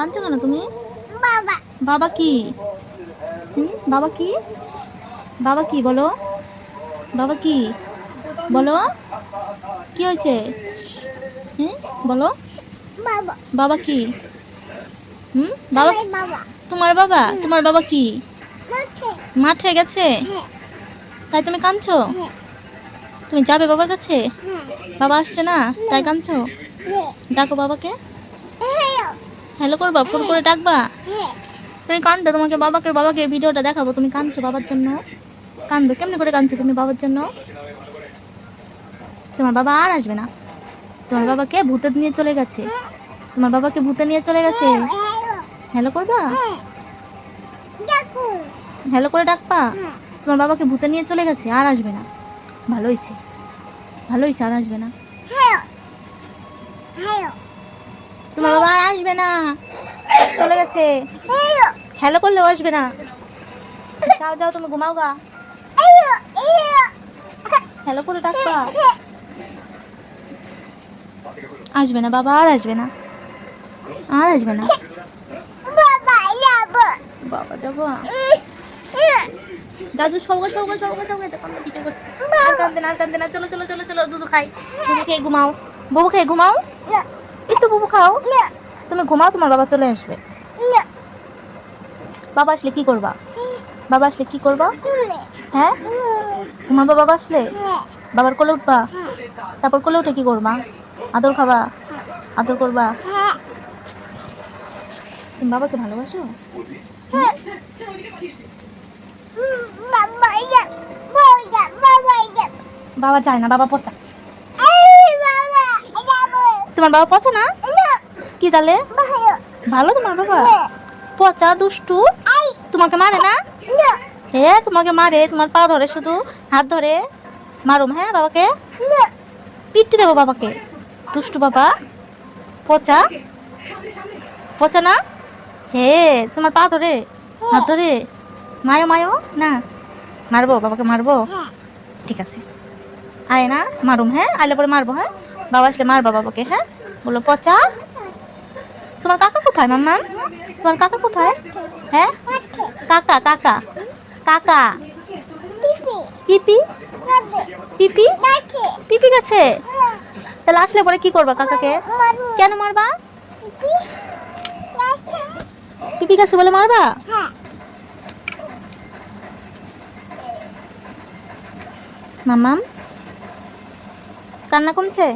কাঁদছো কেন তুমি? বাবা। বাবা কি? হুম? বাবা কি? বাবা কি? বলো। বাবা কি? বলো। কি হয়েছে? হুম? বলো। বাবা। বাবা কি? হুম? বাবা তোমার বাবা? তোমার বাবা কি? মাঠে। গেছে? হ্যাঁ। তাই তুমি কাঁদছো? হ্যাঁ। তুমি যাবে বাবার কাছে? হ্যাঁ। বাবা আসছে না? তাই কাঁদছো? ডাকো বাবাকে। হ্যালো করবা ফোন করে ডাকবা? তুমি কান্দো, তোমাকে বাবাকে বাবাকে ভিডিওটা দেখাবো। তুমি কাঁদছো বাবার জন্য? কান্দো, কেমনি করে কাঁদছো তুমি বাবার জন্য? তোমার বাবা আর আসবে না। তোমার বাবাকে ভূতে নিয়ে চলে গেছে। তোমার বাবাকে ভূতে নিয়ে চলে গেছে। হ্যালো করবা? হ্যাঁ হ্যালো করে ডাকবা। তোমার বাবাকে ভূতে নিয়ে চলে গেছে, আর আসবে না। ভালো হয়েছে ভালো হয়েছে আর আসবে না। তোমার বাবা আর আসবে না। চলে গেছে। হ্যাঁ হ্যালো করলেও আসবে না। যাও যাও, তুমি ঘুমাও গা। হ্যাঁ হ্যাঁ হ্যালো করে ডাকবা। আসবে না, বাবা আর আসবে না। আর আসবে না। বাবা, যাব। দাদু সৌগা সৌগা সৌগা সৌগা পিঠে করছি। আর কান্দে না, আর কান্দে না। চলো চলো চলো চলো, দুধু খাই। দুধু খেয়ে ঘুমাও। বউ খেয়ে ঘুমাও। এই তো ববু খাও। তুমি ঘুমাও তোমার বাবা চলে আসবে। বাবা আসলে কি করবা? বাবা আসলে কি করবা? হ্যাঁ? ঘুমাবা বাবা আসলে? বাবার কোলে উঠবা? তারপর কোলে উঠে কি করবা? আদর খাবা? আদর করবা? তুমি বাবাকে ভালোবাসো? বাবা যাব বাবা যায় না বাবা পচা। তোমার বাবা পচা না? কি তাহলে? ভালো। তোমার বাবা? পচা দুষ্টু? তোমাকে মারে না? না। হে তোমাকে মারে তোমার পা ধরে শুধু। হাত ধরে। মারুম হ্যাঁ বাবাকে? পিটতে দেবো বাবাকে। দুষ্টু বাবা? পচা? পচা না? হে তোমার পা ধরে। হাত ধরে। মায়ো মায়ো? না। মারবো বাবাকে মারবো? হ্যাঁ। ঠিক আছে। আয় না মারুম হ্যাঁ? আইলে পরে মারবো হ্যাঁ? বাবা আসলে মারবা বাবাকে হ্যাঁ? বলো পচা? তোমার কাকা কোথায় মাম্মা তোমার কাকা কোথায়? হ্যাঁ? কাকা কাকা কাকা। পিপি। পিপি? পিপি? গেছে। তাহলে আসলে পরে কি করবা কাকাকে? কেন মারবা? পিপি গেছে বলে মারবা? হ্যাঁ। মাম্মাম? কান্না কমছে?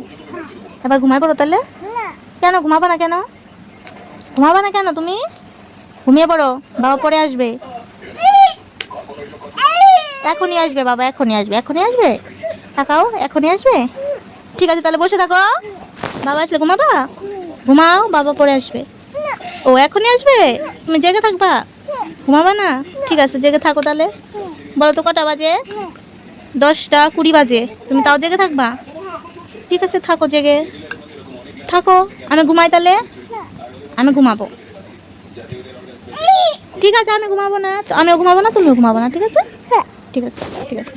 এবার ঘুমাই পড়ো তাহলে? কেন, ঘুমাবা না কেন? ঘুমাবা না কেন তুমি? ঘুমিয়ে পড়ো, বাবা পরে আসবে। এখনই আসবে বাবা, এখনই আসবে এখনই আসবে? তাকাও, এখনই আসবে? ঠিক আছে, তাহলে বসে থাকো। বাবা আসলে ঘুমাবা? ঘুমাও, বাবা পরে আসবে। ও, এখনই আসবে? তুমি জেগে থাকবা? ঘুমাবা না? ঠিক আছে, জেগে থাকো তাহলে। বলো তো কটা বাজে? দশটা কুড়ি বাজে। তুমি তাও জেগে থাকবা? ঠিক আছে থাকো জেগে। থাকো আমি ঘুমাই তাহলে? আমি ঘুমাবো। ঠিক আছে আমি ঘুমাবো না আমিও ঘুমাবো না তুমি ঘুমাবো না ঠিক আছে? হ্যাঁ। ঠিক আছে ঠিক আছে।